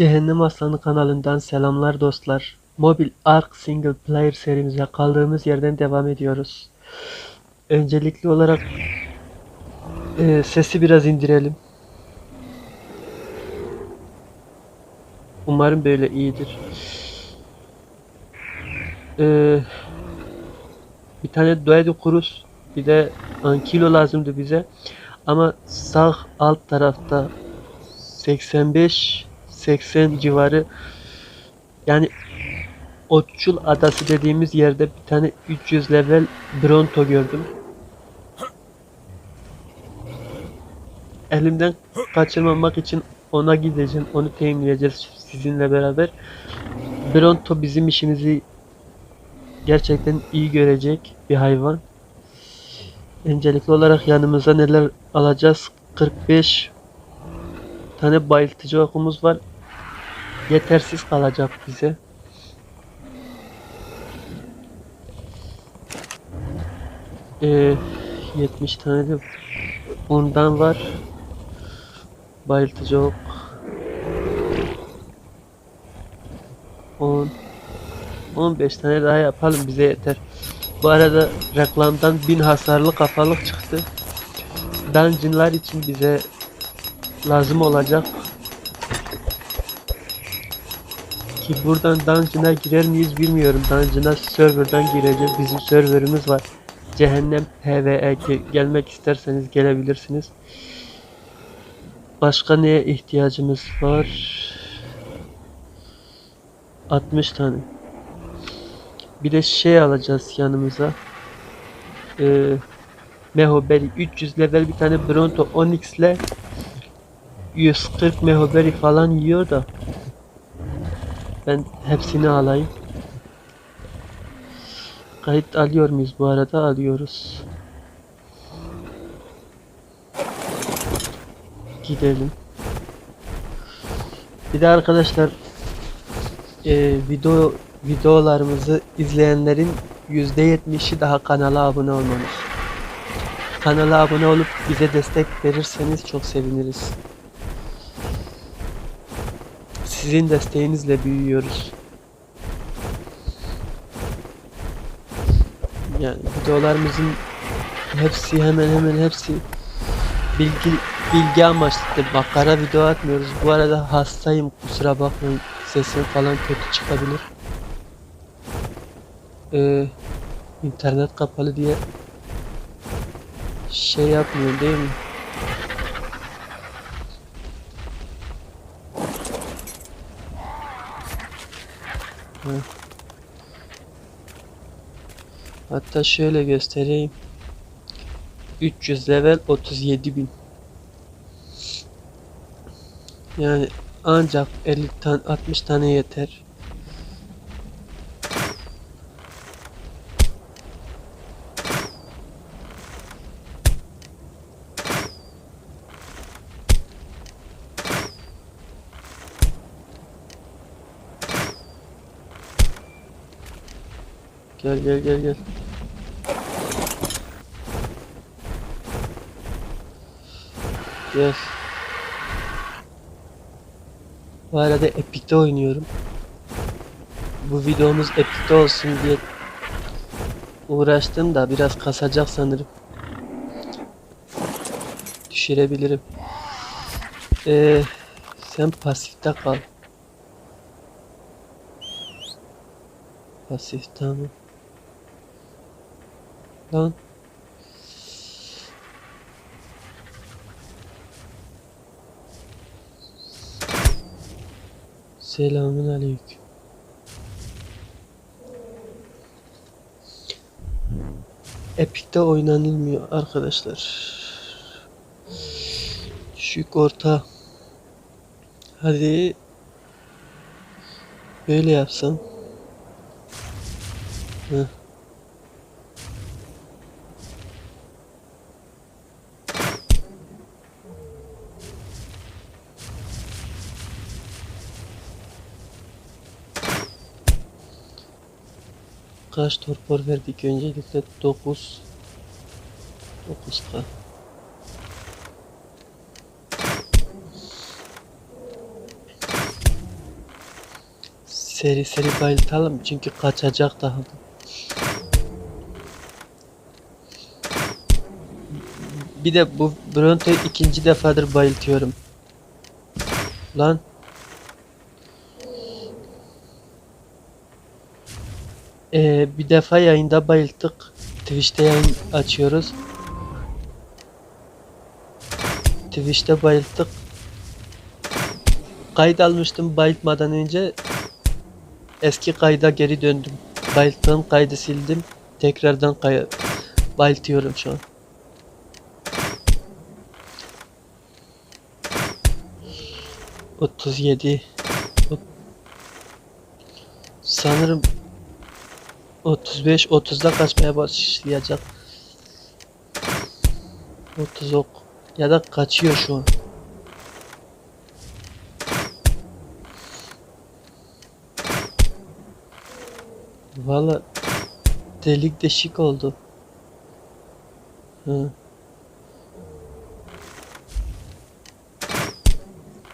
Cehennem Aslanı kanalından selamlar dostlar. Mobil Ark Single Player serimize kaldığımız yerden devam ediyoruz. Öncelikli olarak e, sesi biraz indirelim. Umarım böyle iyidir. E, bir tane Duedo Cruz bir de Ankilo lazımdı bize. Ama sağ alt tarafta 85 80 civarı yani Otçul Adası dediğimiz yerde bir tane 300 level Bronto gördüm. Elimden kaçırmamak için ona gideceğim. Onu teminleyeceğiz sizinle beraber. Bronto bizim işimizi gerçekten iyi görecek bir hayvan. Öncelikli olarak yanımıza neler alacağız? 45 tane bayıltıcı okumuz var. Yetersiz kalacak bize. Ee, 70 tane de bundan var. Bayıltıcı ok. 10 15 tane daha yapalım bize yeter. Bu arada reklamdan 1000 hasarlı kafalık çıktı. Dungeonlar için bize lazım olacak. Ki buradan dungeon'a girer miyiz bilmiyorum. Dungeon'a serverdan gireceğiz. Bizim serverımız var. Cehennem Ge- gelmek isterseniz gelebilirsiniz. Başka neye ihtiyacımız var? 60 tane. Bir de şey alacağız yanımıza. Ee, Mehoberi 300 level bir tane Bronto Onyx ile 140 Mehoberi falan yiyor da ben hepsini alayım. Kayıt alıyor muyuz bu arada? Alıyoruz. Gidelim. Bir de arkadaşlar e, video videolarımızı izleyenlerin %70'i daha kanala abone olmamış. Kanala abone olup bize destek verirseniz çok seviniriz. Sizin desteğinizle büyüyoruz. Yani videolarımızın hepsi hemen hemen hepsi bilgi bilgi amaçlıdır. Bak kara video atmıyoruz. Bu arada hastayım kusura bakmayın. Sesim falan kötü çıkabilir. Ee, internet kapalı diye şey yapmıyor değil mi? Hatta şöyle göstereyim. 300 level 37 bin. Yani ancak 50 tane 60 tane yeter. Gel gel gel. Gel. Bu arada Epic'te oynuyorum. Bu videomuz Epic'te olsun diye uğraştım da biraz kasacak sanırım. Düşürebilirim. Ee, sen pasifte kal. Pasif tamam. Lan. Selamun aleyküm. Epic'te oynanılmıyor arkadaşlar. Düşük orta. Hadi böyle yapsam. Heh. Kaç torpor verdik öncelikle 9 9k Seri seri bayıltalım çünkü kaçacak daha. Bir de bu Bronto'yu ikinci defadır bayıltıyorum. Lan. Ee, bir defa yayında bayılttık. Twitch'te yayın açıyoruz. Twitch'te bayılttık. Kayıt almıştım bayıltmadan önce. Eski kayda geri döndüm. Bayılttığım kaydı sildim. Tekrardan kay bayıltıyorum şu an. Otuz yedi. Sanırım 35 30'da kaçmaya başlayacak. 30 ok ya da kaçıyor şu an. Valla delik deşik oldu. Hı.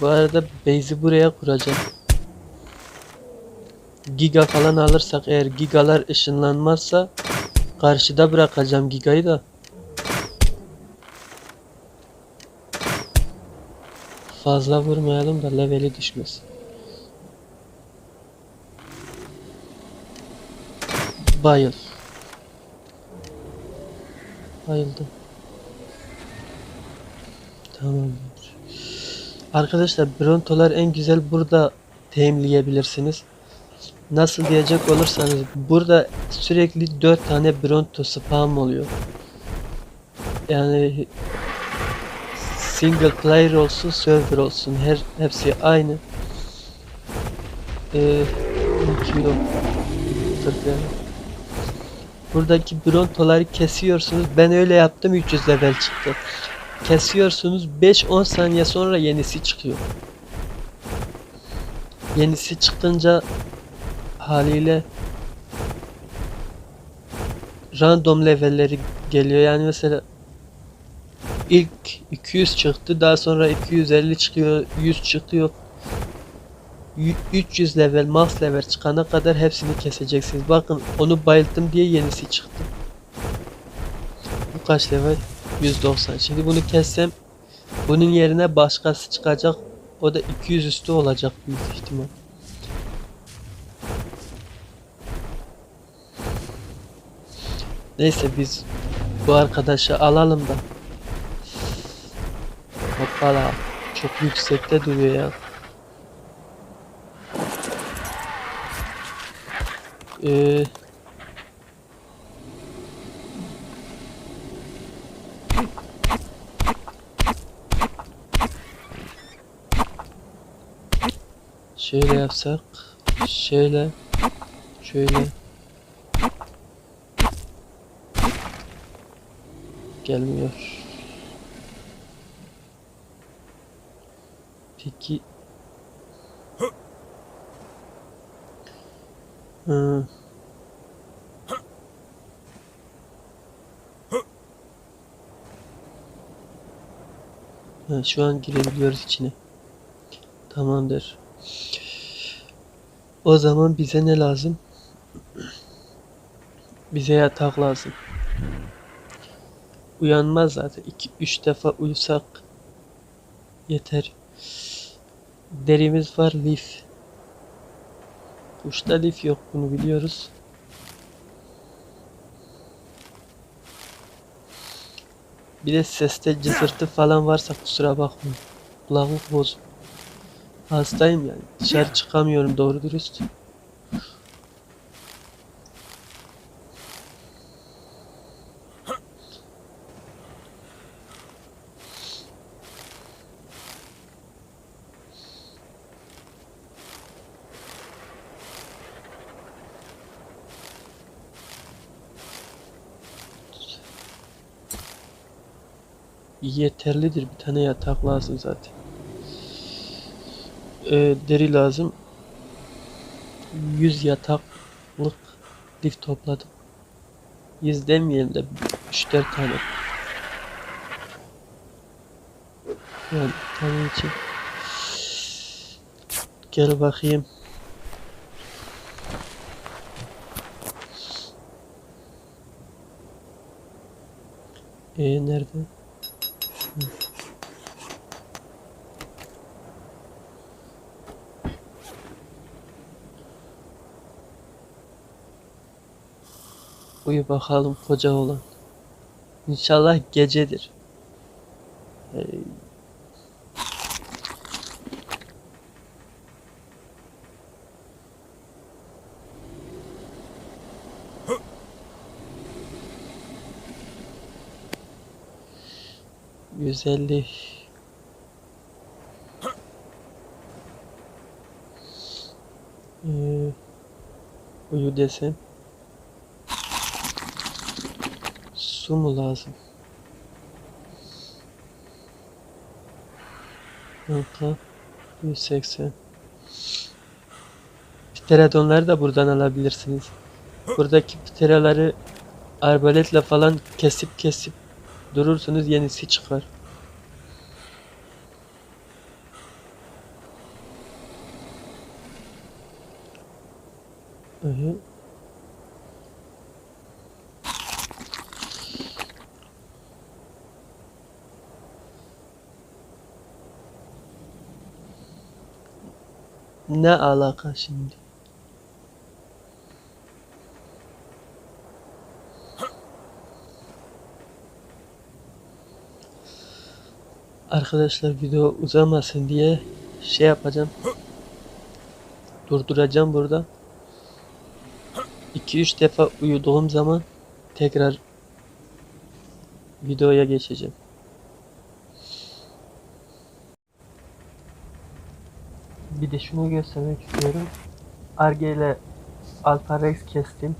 Bu arada base'i buraya kuracağım. Giga falan alırsak eğer gigalar ışınlanmazsa karşıda bırakacağım gigayı da. Fazla vurmayalım da leveli düşmesin. Bayıl. Bayıldım. Tamamdır. Arkadaşlar brontolar en güzel burada teyimleyebilirsiniz. Nasıl diyecek olursanız burada sürekli 4 tane bronto spam oluyor. Yani single player olsun server olsun her hepsi aynı. Ee, kilo 40 yani. Buradaki brontoları kesiyorsunuz. Ben öyle yaptım 300 level çıktı. Kesiyorsunuz 5-10 saniye sonra yenisi çıkıyor. Yenisi çıkınca haliyle random levelleri geliyor. Yani mesela ilk 200 çıktı daha sonra 250 çıkıyor 100 çıkıyor Yu- 300 level max level çıkana kadar hepsini keseceksiniz. Bakın onu bayılttım diye yenisi çıktı. Bu kaç level? 190. Şimdi bunu kessem bunun yerine başkası çıkacak. O da 200 üstü olacak büyük ihtimal. Neyse biz bu arkadaşı alalım da. Hoppala. Çok yüksekte duruyor ya. Ee, şöyle yapsak, şöyle, şöyle. Gelmiyor. Peki. Hı. Ha, şu an girebiliyoruz içine. Tamamdır. O zaman bize ne lazım? Bize yatak lazım. Uyanmaz zaten. 2-3 defa uyusak yeter. Derimiz var lif. Kuşta lif yok bunu biliyoruz. Bir de seste cızırtı falan varsa kusura bakmayın. Kulaklık bozuk. Hastayım yani. Dışarı çıkamıyorum doğru dürüst. yeterlidir. Bir tane yatak lazım zaten. Ee, deri lazım. 100 yataklık lif topladım. 100 demeyelim de 3-4 tane. Yani tane için. Gel bakayım. E ee, nerede? Uyu bakalım koca olan. İnşallah gecedir. Ee, Yüz elli. Ee, uyu desem. Su mu lazım? Kanka 180 Pterodonları da buradan alabilirsiniz. Buradaki pteraları arbaletle falan kesip kesip durursunuz yenisi çıkar. Hı Ne alaka şimdi? Arkadaşlar video uzamasın diye şey yapacağım. Durduracağım burada. 2-3 defa uyuduğum zaman tekrar videoya geçeceğim. Bir de şunu göstermek istiyorum. Arge ile Alfa Rex kestim.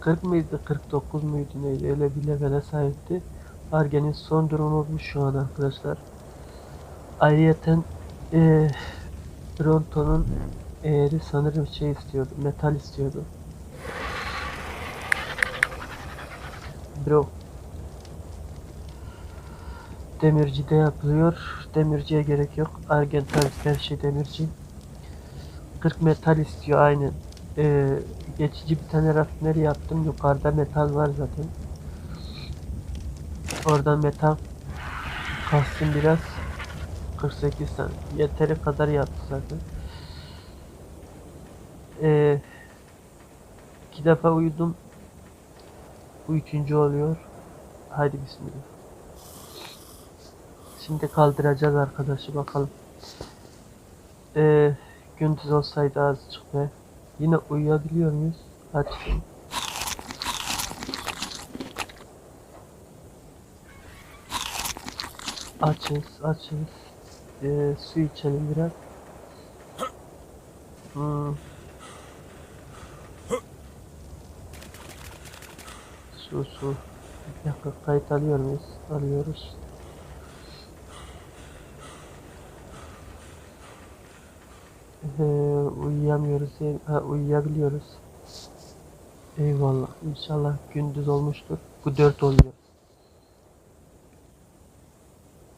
40 mıydı 49 muydu neydi öyle bir levele sahipti. Arge'nin son durumu bu şu an arkadaşlar. Ayrıyeten eee Bronto'nun eğri sanırım şey istiyordu, metal istiyordu. Bro. Demirci'de yapılıyor. Demirciye gerek yok. Argen tabii her şey demirci. 40 metal istiyor aynen. Ee, geçici bir tane rafineri yaptım. Yukarıda metal var zaten. Oradan metal kastım biraz. 48 tane. Yeteri kadar yaptı zaten. Ee, iki defa uyudum. Bu üçüncü oluyor. Haydi bismillah. Şimdi kaldıracağız arkadaşı bakalım. Ee, gündüz olsaydı azıcık be. Yine uyuyabiliyor muyuz? Açtım. Açız, açız. Ee, su içelim biraz. Hmm. Su su. Bir dakika kayıt alıyor muyuz? Alıyoruz. Ee, uyuyamıyoruz. değil- Ha, uyuyabiliyoruz. Eyvallah. İnşallah gündüz olmuştur. Bu dört oluyor.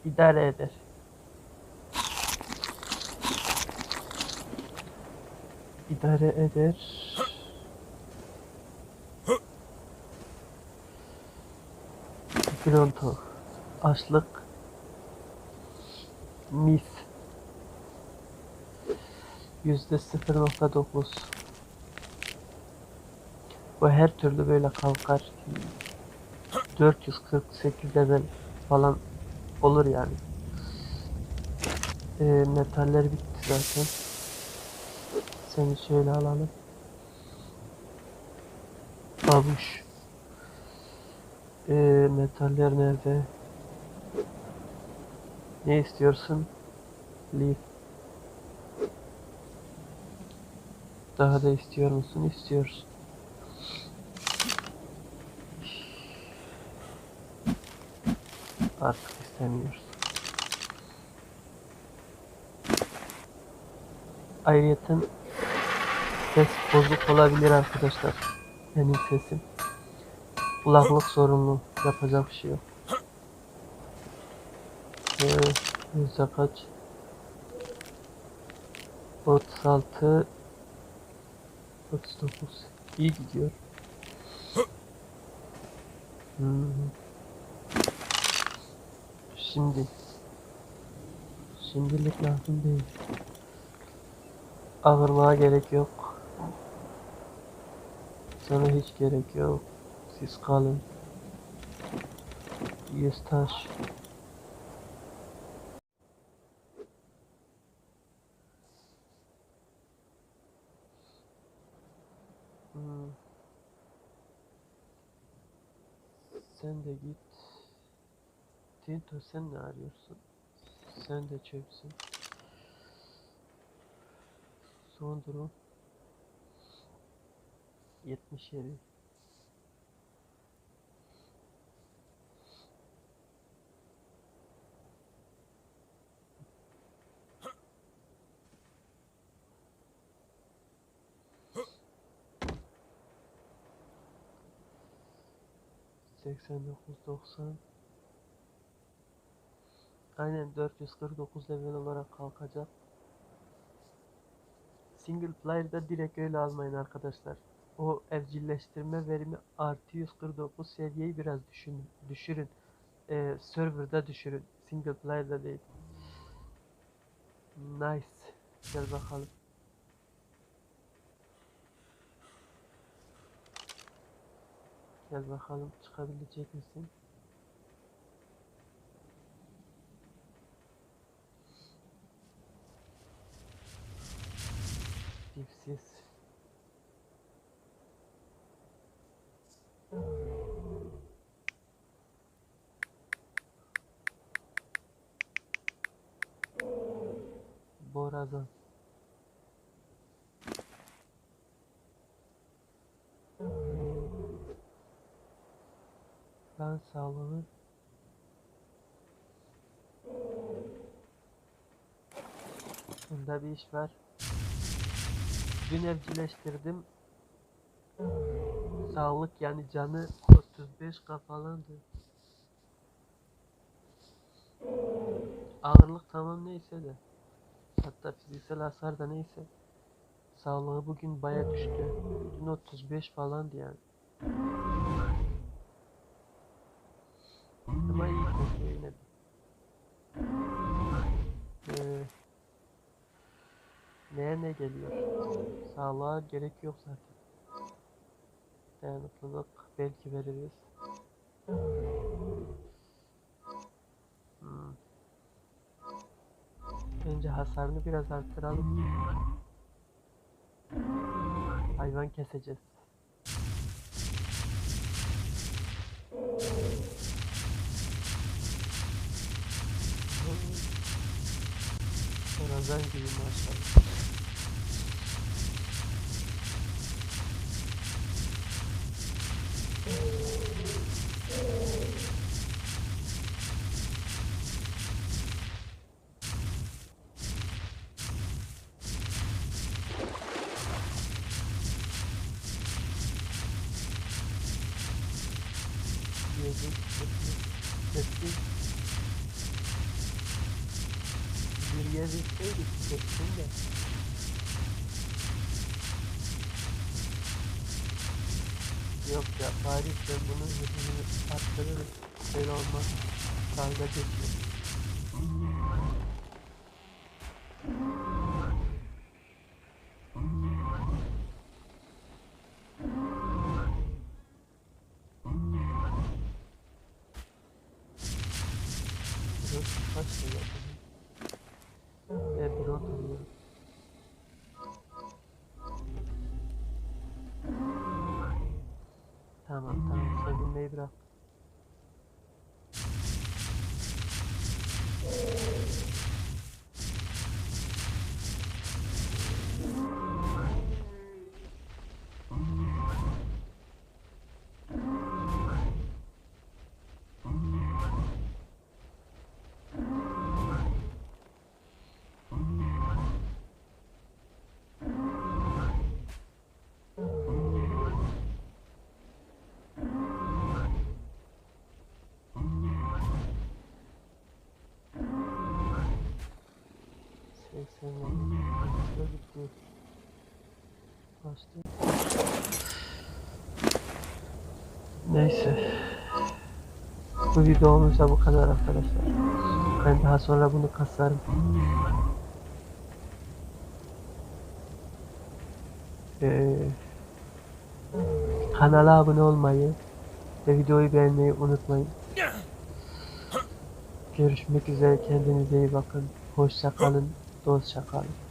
İdare eder. İdare eder. Pronto. Açlık. Mis. Yüzde 0.9. Bu her türlü böyle kalkar. 448 level falan olur yani. Ee, metaller bitti zaten. Seni şöyle alalım. Babuş. Ee, metaller nerede? Ne istiyorsun? Leaf. Daha da istiyor musun? İstiyorsun. Artık istemiyoruz. Ayrıyeten ses bozuk olabilir arkadaşlar. Benim sesim. Kulaklık sorunlu. Yapacak bir şey yok. Ee, yüzde kaç? 36 39 İyi gidiyor. Hmm. Şimdi. Şimdilik lazım değil. Ağırlığa gerek yok. Sana hiç gerek yok. Siz kalın. Yüz taş. Hmm. Sen de git. Tinto sen ne arıyorsun? Sen de çöpsün. Son durum 77. Seksen dokuz doksan Aynen 449 level olarak kalkacak. Single player'da direkt öyle almayın arkadaşlar. O evcilleştirme verimi artı 149 seviyeyi biraz düşün, düşürün. Ee, server'da düşürün. Single player'da değil. Nice. Gel bakalım. Gel bakalım çıkabilecek misin? Dipsiz. Borazan. Ben sağlığı Bunda bir iş var. Dün evcilleştirdim. Sağlık yani canı 35 kafalandı. Ağırlık tamam neyse de. Hatta fiziksel hasar da neyse. Sağlığı bugün baya düştü. Dün 35 falandı yani. Geliyor? Sağlığa gerek yok zaten. Dayanıklılık belki veririz. Hmm. Önce hasarını biraz arttıralım. Hayvan keseceğiz. Ramazan gibi maşallah. Yok ya Paris ben bunun hızını arttırırım. Böyle olmaz. Dalga geçiyor. Kaçtı? Neyse. Bu videomuz da bu kadar arkadaşlar. Ben daha sonra bunu kasarım. Ee, kanala abone olmayı ve videoyu beğenmeyi unutmayın. Görüşmek üzere. Kendinize iyi bakın. Hoşça kalın. Dostça kalın.